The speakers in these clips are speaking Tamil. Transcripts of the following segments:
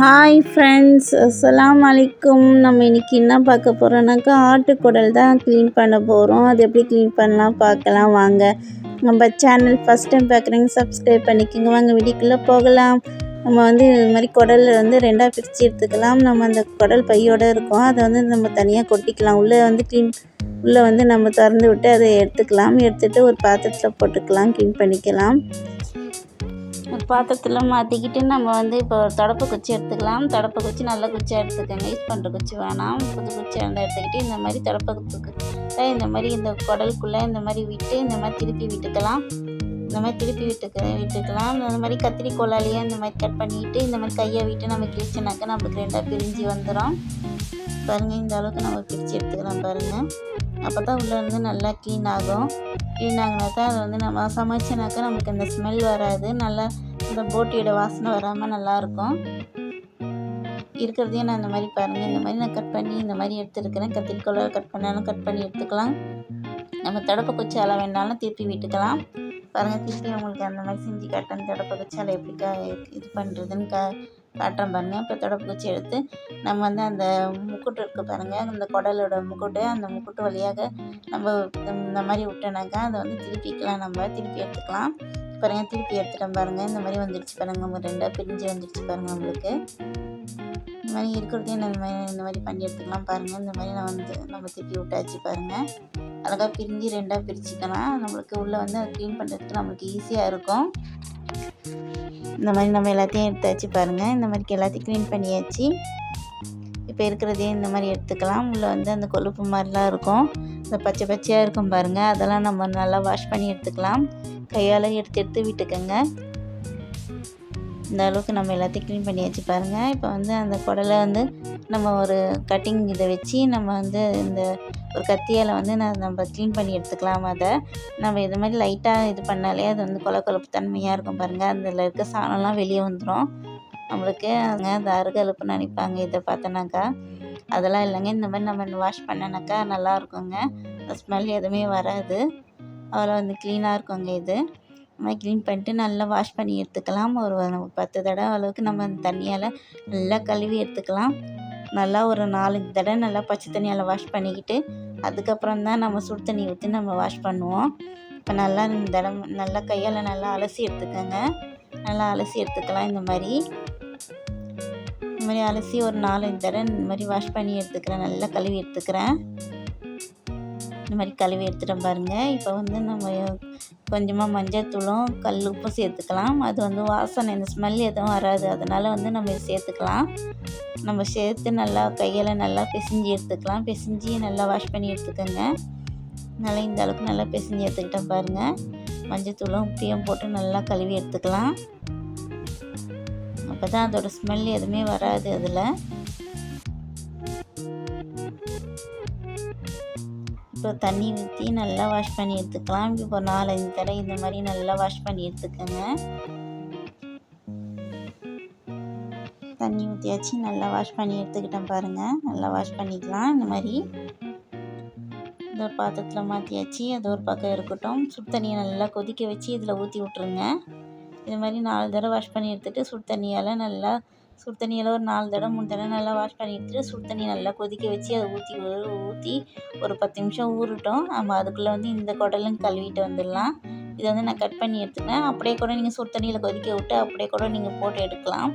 ஹாய் ஃப்ரெண்ட்ஸ் அஸ்லாம் அலைக்கும் நம்ம இன்றைக்கி என்ன பார்க்க போகிறோன்னாக்கா ஆட்டுக்குடல் தான் க்ளீன் பண்ண போகிறோம் அது எப்படி க்ளீன் பண்ணலாம் பார்க்கலாம். வாங்க. நம்ம சேனல் ஃபஸ்ட் டைம் பார்க்குறீங்க சப்ஸ்கிரைப் பண்ணிக்கோங்க. வாங்க வீடியோக்குள்ளே போகலாம். நம்ம வந்து இது மாதிரி குடல் வந்து ரெண்டாக பிரித்து எடுத்துக்கலாம். நம்ம அந்த குடல் பையோடு இருக்கும். அதை வந்து நம்ம தனியாக கொட்டிக்கலாம். உள்ளே வந்து க்ளீன் உள்ளே வந்து நம்ம திறந்து விட்டு அதை எடுத்துக்கலாம். எடுத்துகிட்டு ஒரு பாத்திரத்தில் போட்டுக்கலாம் க்ளீன் பண்ணிக்கலாம். பாத்திரத்தில் மாற்றிக்கிட்டு நம்ம வந்து இப்போ தொடப்பு குச்சி எடுத்துக்கலாம். தொடப்பு குச்சி நல்ல குச்சியாக எடுத்துக்கோங்க யூஸ் பண்ணுற குச்சி வேணாம். புது குச்சி அந்த எடுத்துக்கிட்டு இந்த மாதிரி தொடப்பத்துக்கு இந்த மாதிரி இந்த குடலுக்குள்ளே இந்த மாதிரி விட்டு இந்த மாதிரி திருப்பி விட்டுக்கலாம். இந்த மாதிரி திருப்பி விட்டுக்க விட்டுக்கலாம். இந்த மாதிரி கத்திரி கோலாலேயே இந்த மாதிரி கட் பண்ணிவிட்டு இந்த மாதிரி கையை விட்டு நம்ம கிழிச்சோனாக்கா நம்மளுக்கு ரெண்டாக பிரிஞ்சு வந்துடும் பாருங்கள் இந்த அளவுக்கு நம்ம பிரித்து எடுத்துக்கலாம் பாருங்கள் அப்போ தான் உள்ளே இருந்து நல்லா க்ளீன் ஆகும். க்ளீன் ஆகினா தான் அதை வந்து நம்ம சமைச்சோனாக்கா நமக்கு அந்த ஸ்மெல் வராது. நல்லா அந்த போட்டியோட வாசனை வராமல் நல்லாயிருக்கும். இருக்கிறதையும் நான் இந்த மாதிரி பாருங்கள் இந்த மாதிரி நான் கட் பண்ணி இந்த மாதிரி எடுத்துருக்கிறேன். கத்திரிக்கோளால் கட் பண்ணாலும் கட் பண்ணி எடுத்துக்கலாம். நம்ம தடப்பை குச்சி அளவு வேணாலும் திருப்பி விட்டுக்கலாம். பாருங்கள் திருப்பி உங்களுக்கு அந்த மாதிரி செஞ்சு காட்டேன் தடப்பை குச்சி எப்படிக்கா எப்படி கா இது பண்ணுறதுன்னு கா காட்டுறேன் பாருங்கள் இப்போ தொடப்பு குச்சி எடுத்து நம்ம வந்து அந்த முக்குட்டு இருக்குது பாருங்கள் அந்த குடலோட முக்குட்டு அந்த முக்குட்டு வழியாக நம்ம இந்த மாதிரி விட்டோனாக்கா அதை வந்து திருப்பிக்கலாம் நம்ம. திருப்பி எடுத்துக்கலாம். பாருங்கள் திருப்பி எடுத்துட்டோம் பாருங்கள் இந்த மாதிரி வந்துடுச்சு பாருங்கள் நம்ம ரெண்டாக பிரிஞ்சு வந்துடுச்சு பாருங்கள் நம்மளுக்கு. இந்த மாதிரி இருக்கிறதையும் இந்த மாதிரி இந்த மாதிரி பண்ணி எடுத்துக்கலாம் பாருங்கள் இந்த மாதிரி நான் வந்து நம்ம திருப்பி விட்டாச்சு பாருங்கள் அழகாக பிரிஞ்சு ரெண்டாக பிரிச்சுக்கலாம் நம்மளுக்கு உள்ளே வந்து அதை க்ளீன் பண்ணுறதுக்கு நம்மளுக்கு ஈஸியாக இருக்கும். இந்த மாதிரி நம்ம எல்லாத்தையும் எடுத்தாச்சு பாருங்கள் இந்த மாதிரி எல்லாத்தையும் க்ளீன் பண்ணியாச்சு. இப்போ இருக்கிறதையும் இந்த மாதிரி எடுத்துக்கலாம். உள்ளே வந்து அந்த கொழுப்பு மாதிரிலாம் இருக்கும். இந்த பச்சை பச்சையாக இருக்கும் பாருங்கள் அதெல்லாம் நம்ம நல்லா வாஷ் பண்ணி எடுத்துக்கலாம். கையால் எடுத்து எடுத்து விட்டுக்கோங்க. இந்த அளவுக்கு நம்ம எல்லாத்தையும் க்ளீன் பண்ணியாச்சு பாருங்கள் இப்போ வந்து அந்த குடலை வந்து நம்ம ஒரு கட்டிங் இதை வச்சு நம்ம வந்து இந்த ஒரு கத்தியால் வந்து நான் நம்ம க்ளீன் பண்ணி எடுத்துக்கலாம். அதை நம்ம இது மாதிரி லைட்டாக இது பண்ணாலே அது வந்து கொல கொலப்பு தன்மையாக இருக்கும் பாருங்கள் அதில் இருக்க சாணம்லாம் வெளியே வந்துடும் நம்மளுக்கு அங்கே அந்த அருகலுப்புன்னு நினைப்பாங்க. இதை பார்த்தோன்னாக்கா அதெல்லாம் இல்லைங்க. இந்த மாதிரி நம்ம வாஷ் பண்ணனாக்கா நல்லா இருக்குங்க. ஸ்மெல் எதுவுமே வராது. அவ்வளோ வந்து க்ளீனாக இருக்குங்க இது. மாதிரி க்ளீன் பண்ணிட்டு நல்லா வாஷ் பண்ணி எடுத்துக்கலாம். ஒரு பத்து தடவை அளவுக்கு நம்ம அந்த தண்ணியால் நல்லா கழுவி எடுத்துக்கலாம். நல்லா ஒரு நாலஞ்சு தடவை நல்லா பச்சை தண்ணியால் வாஷ் பண்ணிக்கிட்டு அதுக்கப்புறம் தான் நம்ம சுடு தண்ணி ஊற்றி நம்ம வாஷ் பண்ணுவோம். இப்போ நல்லா இந்த தடவை நல்லா கையால் நல்லா அலசி எடுத்துக்கோங்க. நல்லா அலசி எடுத்துக்கலாம் இந்த மாதிரி. இந்த மாதிரி அலசி ஒரு நாலஞ்சு தடவை இந்த மாதிரி வாஷ் பண்ணி எடுத்துக்கிறேன். நல்லா கழுவி எடுத்துக்கிறேன். இந்த மாதிரி கழுவி எடுத்துகிட்டோம் பாருங்கள் இப்போ வந்து நம்ம கொஞ்சமாக மஞ்சத்தூளும் கல் உப்பும் சேர்த்துக்கலாம். அது வந்து வாசனை இந்த ஸ்மெல் எதுவும் வராது. அதனால் வந்து நம்ம சேர்த்துக்கலாம். நம்ம சேர்த்து நல்லா கையில் நல்லா பிசைஞ்சு எடுத்துக்கலாம். பிசைஞ்சு நல்லா வாஷ் பண்ணி எடுத்துக்கோங்க. நல்லா இந்த அளவுக்கு நல்லா பிசைஞ்சு எடுத்துக்கிட்டோம் பாருங்கள் மஞ்சத்தூளும் உப்பையும் போட்டு நல்லா கழுவி எடுத்துக்கலாம். அப்போ தான் அதோடய ஸ்மெல் எதுவுமே வராது அதில். இப்போ தண்ணி ஊற்றி நல்லா வாஷ் பண்ணி எடுத்துக்கலாம். இப்போ நாலஞ்சு தடவை இந்த மாதிரி நல்லா வாஷ் பண்ணி எடுத்துக்கோங்க. தண்ணி ஊற்றியாச்சு நல்லா வாஷ் பண்ணி எடுத்துக்கிட்டேன் பாருங்கள் நல்லா வாஷ் பண்ணிக்கலாம் இந்த மாதிரி. இந்த ஒரு பாத்திரத்தில் மாற்றியாச்சு அது ஒரு பக்கம் இருக்கட்டும். சுடு தண்ணியை நல்லா கொதிக்க வச்சு இதில் ஊற்றி விட்ருங்க இது மாதிரி நாலு தடவை வாஷ் பண்ணி எடுத்துகிட்டு சுடு தண்ணியால் நல்லா சுடு தண்ணியில் ஒரு நாலு தடவை மூணு தடவை நல்லா வாஷ் பண்ணி சுடு தண்ணி நல்லா கொதிக்க வச்சு அதை ஊற்றி ஊற்றி ஒரு பத்து நிமிஷம் ஊறட்டும். நம்ம அதுக்குள்ளே வந்து இந்த குடலும் கழுவிட்டு வந்துடலாம். இதை வந்து நான் கட் பண்ணி எடுத்துக்கிறேன். அப்படியே கூட நீங்கள் சுடு தண்ணியில் கொதிக்க விட்டு அப்படியே கூட நீங்கள் போட்டு எடுக்கலாம்.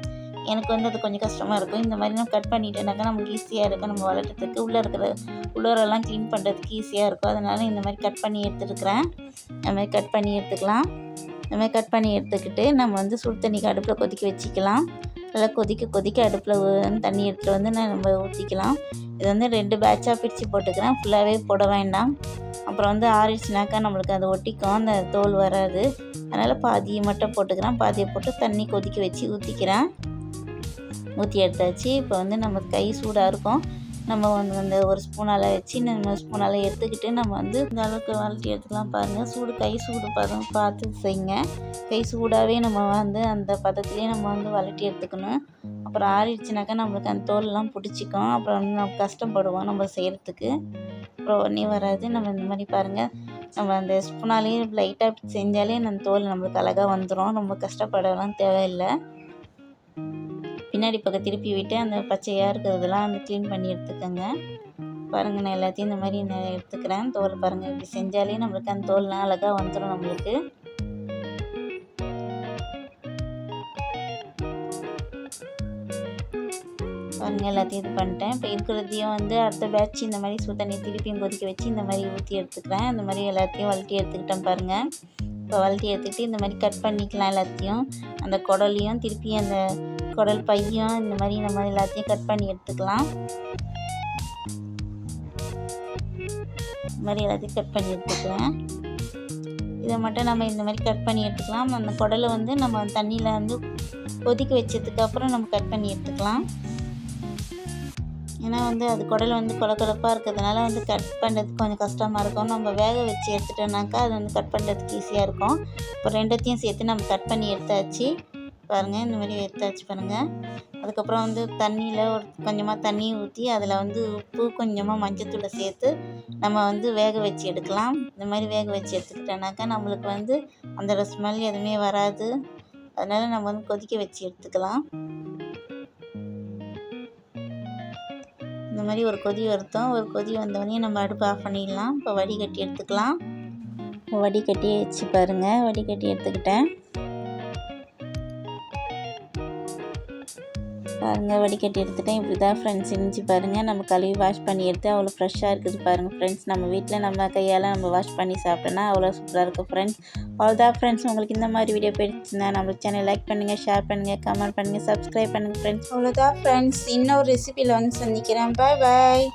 எனக்கு வந்து அது கொஞ்சம் கஷ்டமாக இருக்கும். இந்த மாதிரி நம்ம கட் பண்ணிட்டேனாக்கா நமக்கு ஈஸியாக இருக்கும். நம்ம வளர்கிறதுக்கு உள்ளே இருக்கிற உள்ளரெல்லாம் க்ளீன் பண்ணுறதுக்கு ஈஸியாக இருக்கும். அதனால் இந்த மாதிரி கட் பண்ணி எடுத்துருக்குறேன். இந்த மாதிரி கட் பண்ணி எடுத்துக்கலாம். இந்த மாதிரி கட் பண்ணி எடுத்துக்கிட்டு நம்ம வந்து சுடு தண்ணிக்கு அடுப்பில் கொதிக்க வச்சுக்கலாம். நல்லா கொதிக்க கொதிக்க அடுப்பில் தண்ணி எடுத்துகிட்டு வந்து நான் நம்ம ஊற்றிக்கலாம் இது வந்து ரெண்டு பேட்சாக பிரித்து போட்டுக்கிறேன். ஃபுல்லாகவே போட வேண்டாம். அப்புறம் வந்து ஆறிடுச்சுனாக்கா நம்மளுக்கு அது ஒட்டிக்கும். அந்த தோல் வராது. அதனால் பாதியை மட்டும் போட்டுக்கிறேன். பாதியை போட்டு தண்ணி கொதிக்க வச்சு ஊற்றிக்கிறேன் ஊற்றி எடுத்தாச்சு. இப்போ வந்து நம்ம கை சூடாக இருக்கும். நம்ம வந்து அந்த ஒரு ஸ்பூனால் வச்சு நம்ம ஸ்பூனால் எடுத்துக்கிட்டு நம்ம வந்து இந்த அளவுக்கு வாழ்க்கை எடுத்துக்கலாம் பாருங்கள் சூடு கை சூடு பதம் பார்த்து செய்யுங்க. கை சூடாகவே நம்ம வந்து அந்த பதத்துலேயே நம்ம வந்து வளட்டி எடுத்துக்கணும். அப்புறம் ஆறிடுச்சுனாக்கா நம்மளுக்கு அந்த தோல்லாம் பிடிச்சிக்கும். அப்புறம் வந்து நம்ம கஷ்டப்படுவோம் நம்ம செய்கிறதுக்கு அப்புறம் ஒன்றே வராது. நம்ம இந்த மாதிரி பாருங்கள் நம்ம அந்த ஸ்பூனாலேயே லைட்டாக செஞ்சாலே அந்த தோல் நம்மளுக்கு அழகாக வந்துடும் ரொம்ப கஷ்டப்படலாம் தேவையில்லை. பின்னாடி பக்கம் திருப்பி விட்டு அந்த பச்சையாக இருக்கிறதெல்லாம் வந்து க்ளீன் பண்ணி எடுத்துக்கோங்க. பாருங்கள் நான் எல்லாத்தையும் இந்த மாதிரி நான் எடுத்துக்கிறேன். தோல் பாருங்கள் இப்படி செஞ்சாலே நம்மளுக்கு அந்த தோல்லாம் அழகாக வந்துடும் நம்மளுக்கு. பாருங்கள் எல்லாத்தையும் இது பண்ணிட்டேன். இப்போ இருக்கிறதையும் வந்து அடுத்த பேட்ச் இந்த மாதிரி சுத்தண்ணி தண்ணி திருப்பியும் கொதிக்க வச்சு இந்த மாதிரி ஊற்றி எடுத்துக்கிறேன். இந்த மாதிரி எல்லாத்தையும் வளர்த்தி எடுத்துக்கிட்டேன் பாருங்கள் இப்போ வளர்த்தி எடுத்துக்கிட்டு இந்த மாதிரி கட் பண்ணிக்கலாம் எல்லாத்தையும். அந்த குடலையும் திருப்பி அந்த குடல் பையும் இந்த மாதிரி நம்ம எல்லாத்தையும் கட் பண்ணி எடுத்துக்கலாம். இந்த மாதிரி எல்லாத்தையும் கட் பண்ணி எடுத்துக்கலாம். இதை மட்டும் நம்ம இந்த மாதிரி கட் பண்ணி எடுத்துக்கலாம். அந்த குடலை வந்து நம்ம தண்ணியில் வந்து கொதிக்க வச்சதுக்கப்புறம் நம்ம கட் பண்ணி எடுத்துக்கலாம். ஏன்னா வந்து அது குடல் வந்து கொல கொலப்பாக இருக்கிறதுனால வந்து கட் பண்ணுறதுக்கு கொஞ்சம் கஷ்டமாக இருக்கும். நம்ம வேக வச்சு எடுத்துட்டோம்னாக்கா அது வந்து கட் பண்ணுறதுக்கு ஈஸியாக இருக்கும். இப்போ ரெண்டத்தையும் சேர்த்து நம்ம கட் பண்ணி எடுத்தாச்சு. பாருங்கள் இந்த மாதிரி எடுத்தாச்சு பாருங்கள் அதுக்கப்புறம் வந்து தண்ணியில் ஒரு கொஞ்சமாக தண்ணி ஊற்றி அதில் வந்து உப்பு கொஞ்சமாக மஞ்சத்தூளை சேர்த்து நம்ம வந்து வேக வச்சு எடுக்கலாம். இந்த மாதிரி வேக வச்சு எடுத்துக்கிட்டோனாக்கா நம்மளுக்கு வந்து அந்த ஸ்மெல் எதுவுமே வராது. அதனால் நம்ம வந்து கொதிக்க வச்சு எடுத்துக்கலாம். இந்த மாதிரி ஒரு கொதி வருத்தோம் ஒரு கொதி வந்தோடனே நம்ம அடுப்பு ஆஃப் பண்ணிடலாம். இப்போ வடிகட்டி எடுத்துக்கலாம். வடிகட்டி வச்சு பாருங்கள் வடிகட்டி எடுத்துக்கிட்டேன். பாருங்கள் வடிகட்டி எடுத்துட்டேன். இப்படி தான் ஃப்ரெண்ட்ஸ் இஞ்சி பாருங்கள் நம்ம கழுவி வாஷ் பண்ணி எடுத்து அவ்வளோ ஃப்ரெஷ்ஷாக இருக்குது பாருங்கள் ஃப்ரெண்ட்ஸ் நம்ம வீட்டில் நம்ம கையால் நம்ம வாஷ் பண்ணி சாப்பிட்டோன்னா அவ்வளோ சூப்பராக இருக்கும் ஃப்ரெண்ட்ஸ் அவ்வளோதான் ஃப்ரெண்ட்ஸ் உங்களுக்கு இந்த மாதிரி வீடியோ பிடிச்சிருந்தா நம்ம சேனல் லைக் பண்ணுங்கள் ஷேர் பண்ணுங்கள் கமெண்ட் பண்ணுங்கள் சப்ஸ்கிரைப் பண்ணுங்கள் ஃப்ரெண்ட்ஸ் அவ்வளோதான் ஃப்ரெண்ட்ஸ் இன்னொரு ரெசிபியில் வந்து சந்திக்கிறேன். பாய் பாய்